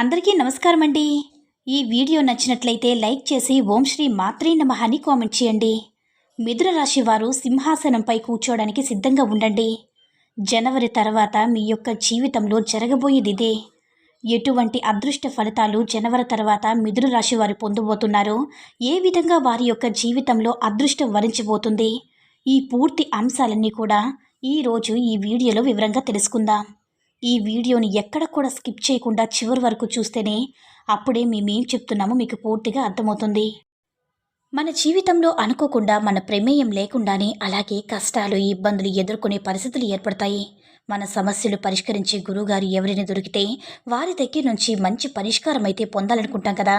అందరికీ నమస్కారం అండి ఈ వీడియో నచ్చినట్లయితే లైక్ చేసి ఓం శ్రీ మాత్రే నమః అని కామెంట్ చేయండి. మిథున రాశి వారు సింహాసనంపై కూర్చోవడానికి సిద్ధంగా ఉండండి. జనవరి తర్వాత మీ యొక్క జీవితంలో జరగబోయేది ఇదే ఎటువంటి అదృష్ట ఫలితాలు జనవరి తర్వాత మిథున రాశి వారు పొందబోతున్నారో ఏ విధంగా వారి యొక్క జీవితంలో అదృష్టం వరించబోతుంది ఈ పూర్తి అంశాలన్నీ కూడా ఈరోజు ఈ వీడియోలో వివరంగా తెలుసుకుందాం. ఈ వీడియోని ఎక్కడ కూడా స్కిప్ చేయకుండా చివరి వరకు చూస్తేనే అప్పుడే మేమేం చెప్తున్నామో మీకు పూర్తిగా అర్థమవుతుంది. మన జీవితంలో అనుకోకుండా మన ప్రమేయం లేకుండానే అలాగే కష్టాలు ఇబ్బందులు ఎదుర్కొనే పరిస్థితులు ఏర్పడతాయి. మన సమస్యలు పరిష్కరించే గురువుగారు ఎవరిని దొరికితే వారి దగ్గర నుంచి మంచి పరిష్కారం అయితే పొందాలనుకుంటాం కదా.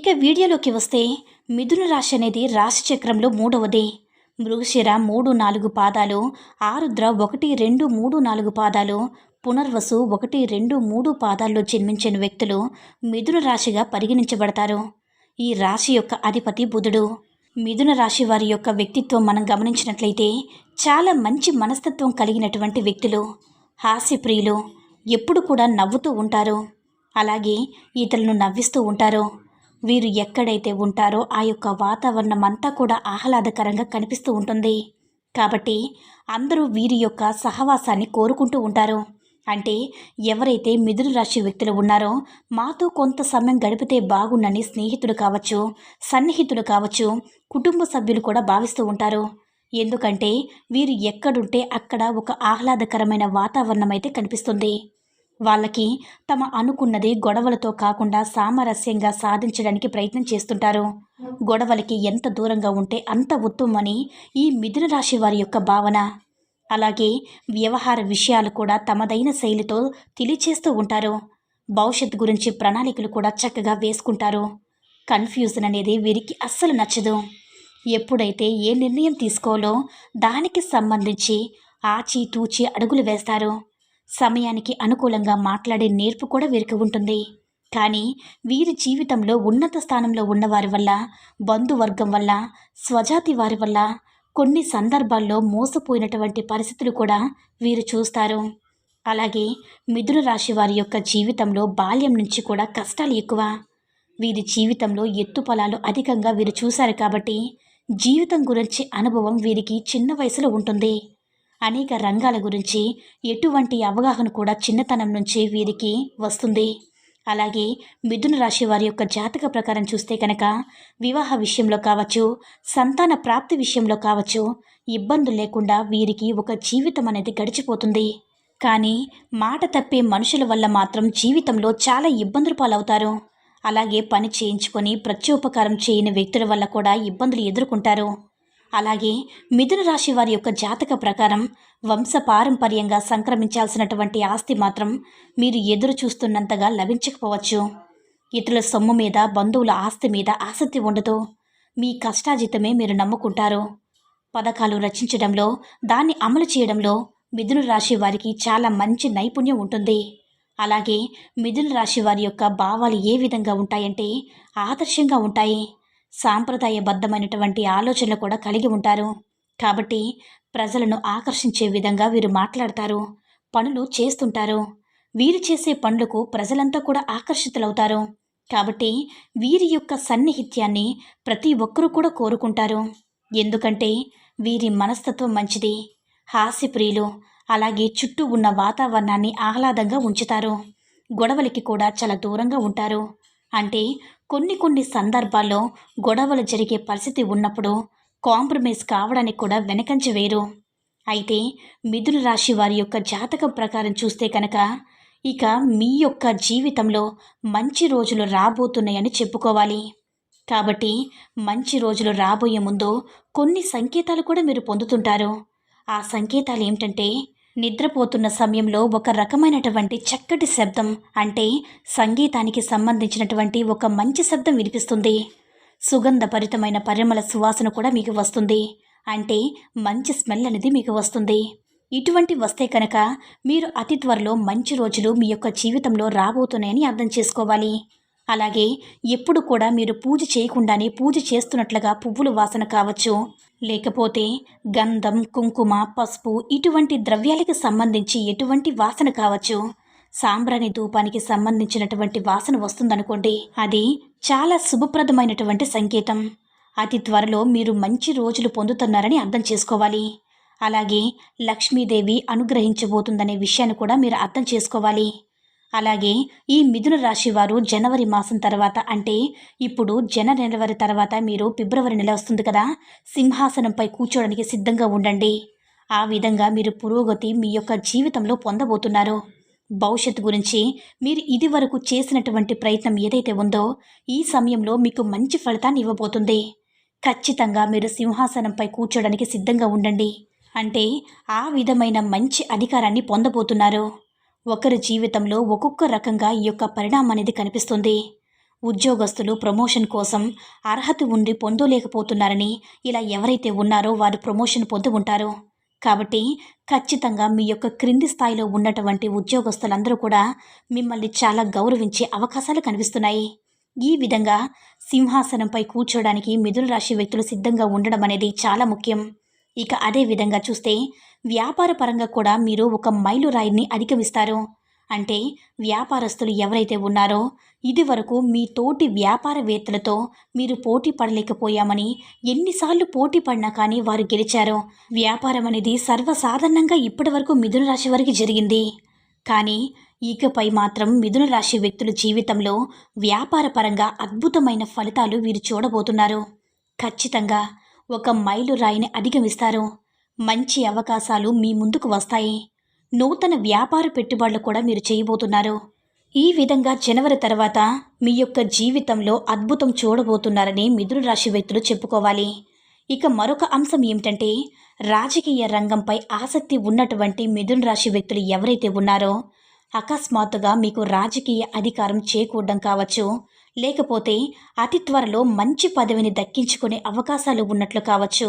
ఇక వీడియోలోకి వస్తే మిథున రాశి అనేది రాశి చక్రంలో మూడవది. మృగశిర మూడు నాలుగు పాదాలు ఆరుద్ర ఒకటి రెండు మూడు నాలుగు పాదాలు పునర్వసు ఒకటి రెండు మూడు పాదాల్లో జన్మించిన వ్యక్తులు మిథున రాశిగా పరిగణించబడతారు. ఈ రాశి యొక్క అధిపతి బుధుడు. మిథున రాశి వారి యొక్క వ్యక్తిత్వం మనం గమనించినట్లయితే చాలా మంచి మనస్తత్వం కలిగినటువంటి వ్యక్తులు హాస్యప్రియులు ఎప్పుడు కూడా నవ్వుతూ ఉంటారు. అలాగే ఇతరులను నవ్విస్తూ ఉంటారు. వీరు ఎక్కడైతే ఉంటారో ఆ యొక్క వాతావరణం అంతా కూడా ఆహ్లాదకరంగా కనిపిస్తూ ఉంటుంది. కాబట్టి అందరూ వీరి యొక్క సహవాసాన్ని కోరుకుంటూ ఉంటారు. అంటే ఎవరైతే మిథున రాశి వ్యక్తులు ఉన్నారో మాతో కొంత సమయం గడిపితే బాగుండని స్నేహితులు కావచ్చు సన్నిహితులు కావచ్చు కుటుంబ సభ్యులు కూడా భావిస్తూ ఉంటారు. ఎందుకంటే వీరు ఎక్కడుంటే అక్కడ ఒక ఆహ్లాదకరమైన వాతావరణం అయితే కనిపిస్తుంది. వాళ్ళకి తమ అనుకున్నది గొడవలతో కాకుండా సామరస్యంగా సాధించడానికి ప్రయత్నం చేస్తుంటారు. గొడవలకి ఎంత దూరంగా ఉంటే అంత ఉత్తమమని ఈ మిథున రాశి వారి యొక్క భావన. అలాగే వ్యవహార విషయాలు కూడా తమదైన శైలితో తెలియచేస్తూ ఉంటారు. భవిష్యత్తు గురించి ప్రణాళికలు కూడా చక్కగా వేసుకుంటారు. కన్ఫ్యూజన్ అనేది వీరికి అస్సలు నచ్చదు. ఎప్పుడైతే ఏ నిర్ణయం తీసుకోవాలో దానికి సంబంధించి ఆచితూచి అడుగులు వేస్తారు. సమయానికి అనుకూలంగా మాట్లాడే నేర్పు కూడా వీరికి ఉంటుంది. కానీ వీరి జీవితంలో ఉన్నత స్థానంలో ఉన్నవారి వల్ల బంధువర్గం వల్ల స్వజాతి వారి వల్ల కొన్ని సందర్భాల్లో మోసపోయినటువంటి పరిస్థితులు కూడా వీరు చూస్తారు. అలాగే మిథున రాశి వారి యొక్క జీవితంలో బాల్యం నుంచి కూడా కష్టాలు ఎక్కువ. వీరి జీవితంలో ఎత్తుపలాలు అధికంగా వీరు చూశారు కాబట్టి జీవితం గురించి అనుభవం వీరికి చిన్న వయసులో ఉంటుంది. అనేక రంగాల గురించి ఎటువంటి అవగాహన కూడా చిన్నతనం నుంచి వీరికి వస్తుంది. అలాగే మిథున రాశి వారి యొక్క జాతక ప్రకారం చూస్తే కనుక వివాహ విషయంలో కావచ్చు సంతాన ప్రాప్తి విషయంలో కావచ్చు ఇబ్బందులు లేకుండా వీరికి ఒక జీవితం అనేది గడిచిపోతుంది. కానీ మాట తప్పే మనుషుల వల్ల మాత్రం జీవితంలో చాలా ఇబ్బందులు పాలవుతారు. అలాగే పని చేయించుకొని ప్రత్యోపకారం చేయని వ్యక్తుల వల్ల కూడా ఇబ్బందులు ఎదుర్కొంటారు. అలాగే మిథున రాశి వారి యొక్క జాతక ప్రకారం వంశ పారంపర్యంగా సంక్రమించాల్సినటువంటి ఆస్తి మాత్రం మీరు ఎదురు చూస్తున్నంతగా లభించకపోవచ్చు. ఇతరుల సొమ్ము మీద బంధువుల ఆస్తి మీద ఆసక్తి ఉండదు. మీ కష్టాజితమే మీరు నమ్ముకుంటారు. పథకాలు రచించడంలో దాన్ని అమలు చేయడంలో మిథున రాశి వారికి చాలా మంచి నైపుణ్యం ఉంటుంది. అలాగే మిథున రాశి వారి యొక్క భావాలు ఏ విధంగా ఉంటాయంటే ఆదర్శంగా ఉంటాయి. సాంప్రదాయబద్ధమైనటువంటి ఆలోచనలు కూడా కలిగి ఉంటారు. కాబట్టి ప్రజలను ఆకర్షించే విధంగా వీరు మాట్లాడతారు పనులు చేస్తుంటారు. వీరు చేసే పనులకు ప్రజలంతా కూడా ఆకర్షితులవుతారు. కాబట్టి వీరి యొక్క సన్నిహిత్యాన్ని ప్రతి ఒక్కరూ కూడా కోరుకుంటారు. ఎందుకంటే వీరి మనస్తత్వం మంచిది. హాస్యప్రియులు అలాగే చుట్టూ ఉన్న వాతావరణాన్ని ఆహ్లాదంగా ఉంచుతారు. గొడవలకి కూడా చాలా దూరంగా ఉంటారు. అంటే కొన్ని కొన్ని సందర్భాల్లో గొడవలు జరిగే పరిస్థితి ఉన్నప్పుడు కాంప్రమైజ్ కావడానికి కూడా వెనకంచి వేరు. అయితే మిథున రాశి వారి యొక్క జాతకం ప్రకారం చూస్తే కనుక ఇక మీ యొక్క జీవితంలో మంచి రోజులు రాబోతున్నాయని చెప్పుకోవాలి. కాబట్టి మంచి రోజులు రాబోయే ముందు కొన్ని సంకేతాలు కూడా మీరు పొందుతుంటారు. ఆ సంకేతాలు ఏమిటంటే నిద్రపోతున్న సమయంలో ఒక రకమైనటువంటి చక్కటి శబ్దం అంటే సంగీతానికి సంబంధించినటువంటి ఒక మంచి శబ్దం వినిపిస్తుంది. సుగంధభరితమైన పరిమళ సువాసన కూడా మీకు వస్తుంది. అంటే మంచి స్మెల్ అనేది మీకు వస్తుంది. ఇటువంటి వస్తే కనుక మీరు అతి త్వరలో మంచి రోజులు మీ యొక్క జీవితంలో రాబోతున్నాయని అర్థం చేసుకోవాలి. అలాగే ఎప్పుడు కూడా మీరు పూజ చేయకుండానే పూజ చేస్తున్నట్లుగా పువ్వుల వాసన కావచ్చు. లేకపోతే గంధం కుంకుమ పసుపు ఇటువంటి ద్రవ్యాలకు సంబంధించి ఎటువంటి వాసన కావచ్చు. సాంబ్రాణి ధూపానికి సంబంధించినటువంటి వాసన వస్తుందనుకోండి అది చాలా శుభప్రదమైనటువంటి సంకేతం. అతి త్వరలో మీరు మంచి రోజులు పొందుతున్నారని అర్థం చేసుకోవాలి. అలాగే లక్ష్మీదేవి అనుగ్రహించబోతుందనే విషయాన్ని కూడా మీరు అర్థం చేసుకోవాలి. అలాగే ఈ మిథున రాశి వారు జనవరి మాసం తర్వాత అంటే ఇప్పుడు జన నెలవరి తర్వాత మీరు ఫిబ్రవరి నెల వస్తుంది కదా సింహాసనంపై కూర్చోడానికి సిద్ధంగా ఉండండి. ఆ విధంగా మీరు పురోగతి మీ యొక్క జీవితంలో పొందబోతున్నారు. భవిష్యత్తు గురించి మీరు ఇదివరకు చేసినటువంటి ప్రయత్నం ఏదైతే ఉందో ఈ సమయంలో మీకు మంచి ఫలితాన్ని ఇవ్వబోతుంది. ఖచ్చితంగా మీరు సింహాసనంపై కూర్చోడానికి సిద్ధంగా ఉండండి. అంటే ఆ విధమైన మంచి అధికారాన్ని పొందబోతున్నారు. ఒకరి జీవితంలో ఒక్కొక్క రకంగా ఈ యొక్క పరిణామం అనేది కనిపిస్తుంది. ఉద్యోగస్తులు ప్రమోషన్ కోసం అర్హత ఉండి పొందలేకపోతున్నారని ఇలా ఎవరైతే ఉన్నారో వారు ప్రమోషన్ పొంది ఉంటారు. కాబట్టి ఖచ్చితంగా మీ యొక్క క్రింది స్థాయిలో ఉన్నటువంటి ఉద్యోగస్తులందరూ కూడా మిమ్మల్ని చాలా గౌరవించే అవకాశాలు కనిపిస్తున్నాయి. ఈ విధంగా సింహాసనంపై కూర్చోడానికి మిథున రాశి వ్యక్తులు సిద్ధంగా ఉండడం అనేది చాలా ముఖ్యం. ఇక అదే విధంగా చూస్తే వ్యాపార పరంగా కూడా మీరు ఒక మైలురాయిని అధిగమిస్తారు అంటే వ్యాపారస్తులు ఎవరైతే ఉన్నారో ఇది వరకు మీ తోటి వ్యాపారవేత్తలతో మీరు పోటీ పడలేకపోయామని ఎన్నిసార్లు పోటీ పడినా కానీ వారు గెలిచారు. వ్యాపారం అనేది సర్వసాధారణంగా ఇప్పటి వరకు మిథున రాశి వారికి జరిగింది. కానీ ఇకపై మాత్రం మిథున రాశి వ్యక్తుల జీవితంలో వ్యాపారపరంగా అద్భుతమైన ఫలితాలు వీరు చూడబోతున్నారు. ఖచ్చితంగా ఒక మైలు రాయిని అధిగమిస్తారు. మంచి అవకాశాలు మీ ముందుకు వస్తాయి. నూతన వ్యాపార పెట్టుబడులు కూడా మీరు చేయబోతున్నారు. ఈ విధంగా జనవరి తర్వాత మీ యొక్క జీవితంలో అద్భుతం చూడబోతున్నారని మిథున రాశి వ్యక్తులు చెప్పుకోవాలి. ఇక మరొక అంశం ఏమిటంటే రాజకీయ రంగంపై ఆసక్తి ఉన్నటువంటి మిథున రాశి వ్యక్తులు ఎవరైతే ఉన్నారో అకస్మాత్తుగా మీకు రాజకీయ అధికారం చేకూడడం కావచ్చు. లేకపోతే అతి త్వరలో మంచి పదవిని దక్కించుకునే అవకాశాలు ఉన్నట్లు కావచ్చు.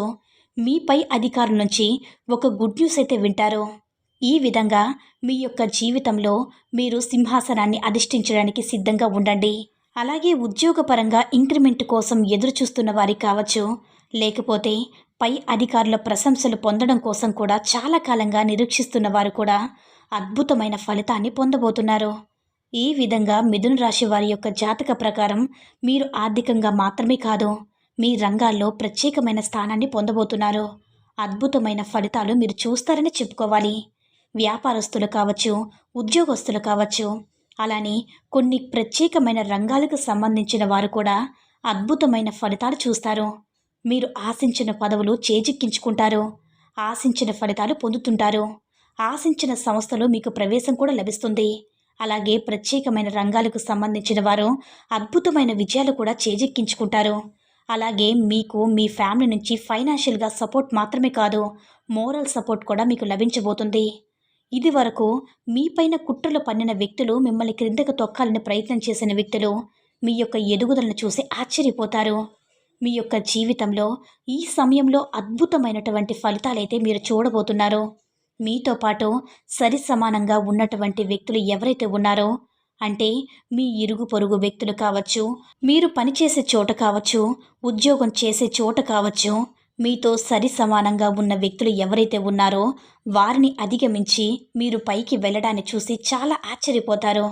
మీపై అధికారుల నుంచి ఒక గుడ్ న్యూస్ అయితే వింటారో. ఈ విధంగా మీ యొక్క జీవితంలో మీరు సింహాసనాన్ని అధిష్ఠించడానికి సిద్ధంగా ఉండండి. అలాగే ఉద్యోగపరంగా ఇంక్రిమెంట్ కోసం ఎదురు చూస్తున్న వారి కావచ్చు లేకపోతే పై అధికారుల ప్రశంసలు పొందడం కోసం కూడా చాలా కాలంగా నిరీక్షిస్తున్న వారు కూడా అద్భుతమైన ఫలితాన్ని పొందబోతున్నారు. ఈ విధంగా మిథున రాశి వారి యొక్క జాతక ప్రకారం మీరు ఆర్థికంగా మాత్రమే కాదు మీ రంగాల్లో ప్రత్యేకమైన స్థానాన్ని పొందబోతున్నారు. అద్భుతమైన ఫలితాలు మీరు చూస్తారని చెప్పుకోవాలి. వ్యాపారస్తులు కావచ్చు ఉద్యోగస్తులు కావచ్చు అలానే కొన్ని ప్రత్యేకమైన రంగాలకు సంబంధించిన వారు కూడా అద్భుతమైన ఫలితాలు చూస్తారు. మీరు ఆశించిన పదవులు చేజిక్కించుకుంటారు. ఆశించిన ఫలితాలు పొందుతుంటారు. ఆశించిన సంస్థలో మీకు ప్రవేశం కూడా లభిస్తుంది. అలాగే ప్రత్యేకమైన రంగాలకు సంబంధించిన వారు అద్భుతమైన విజయాలు కూడా చేజిక్కించుకుంటారు. అలాగే మీకు మీ ఫ్యామిలీ నుంచి ఫైనాన్షియల్గా సపోర్ట్ మాత్రమే కాదు మోరల్ సపోర్ట్ కూడా మీకు లభించబోతుంది. ఇది వరకు మీపైన కుట్రలు పన్నిన వ్యక్తులు మిమ్మల్ని క్రిందకు తొక్కాలని ప్రయత్నం చేసిన వ్యక్తులు మీ యొక్క ఎదుగుదలను చూసి ఆశ్చర్యపోతారు. మీ యొక్క జీవితంలో ఈ సమయంలో అద్భుతమైనటువంటి ఫలితాలైతే మీరు చూడబోతున్నారు. మీతో పాటు సరి సమానంగా ఉన్నటువంటి వ్యక్తులు ఎవరైతే ఉన్నారో అంటే మీ ఇరుగు పొరుగు వ్యక్తులు కావచ్చు మీరు పనిచేసే చోట కావచ్చు ఉద్యోగం చేసే చోట కావచ్చు మీతో సరి సమానంగా ఉన్న వ్యక్తులు ఎవరైతే ఉన్నారో వారిని అధిగమించి మీరు పైకి వెళ్ళడాన్ని చూసి చాలా ఆశ్చర్యపోతారు.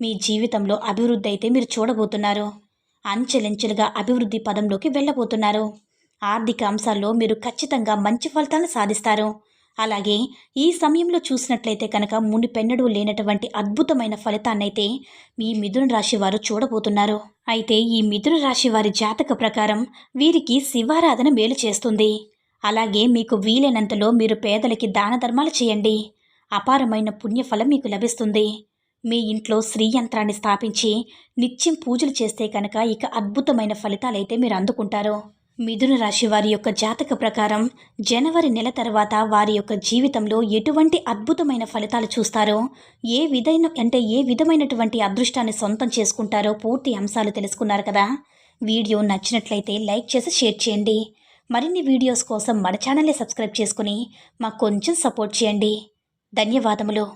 మీ జీవితంలో అభివృద్ధి అయితే మీరు చూడబోతున్నారు. అంచెలంచెలుగా అభివృద్ధి పదంలోకి వెళ్ళబోతున్నారు. ఆర్థిక అంశాల్లో మీరు ఖచ్చితంగా మంచి ఫలితాలను సాధిస్తారు. అలాగే ఈ సమయంలో చూసినట్లయితే కనుక మునిపెన్నడూ లేనటువంటి అద్భుతమైన ఫలితాన్నైతే మీ మిథున రాశి వారు చూడబోతున్నారు. అయితే ఈ మిథున రాశి వారి జాతక ప్రకారం వీరికి శివారాధన మేలు చేస్తుంది. అలాగే మీకు వీలైనంతలో మీరు పేదలకి దాన ధర్మాలు చేయండి. అపారమైన పుణ్యఫలం మీకు లభిస్తుంది. మీ ఇంట్లో శ్రీ యంత్రాన్ని స్థాపించి నిత్యం పూజలు చేస్తే కనుక ఇక అద్భుతమైన ఫలితాలైతే మీరు అందుకుంటారు. మిథున రాశి వారి యొక్క జాతక ప్రకారం జనవరి నెల తర్వాత వారి యొక్క జీవితంలో ఎటువంటి అద్భుతమైన ఫలితాలు చూస్తారో ఏ విధైన అంటే ఏ విధమైనటువంటి అదృష్టాన్ని సొంతం చేసుకుంటారో పూర్తి అంశాలు తెలుసుకున్నారు కదా. వీడియో నచ్చినట్లయితే లైక్ చేసి షేర్ చేయండి. మరిన్ని వీడియోస్ కోసం మన ఛానల్ని సబ్స్క్రైబ్ చేసుకుని మాకు కొంచెం సపోర్ట్ చేయండి. ధన్యవాదములు.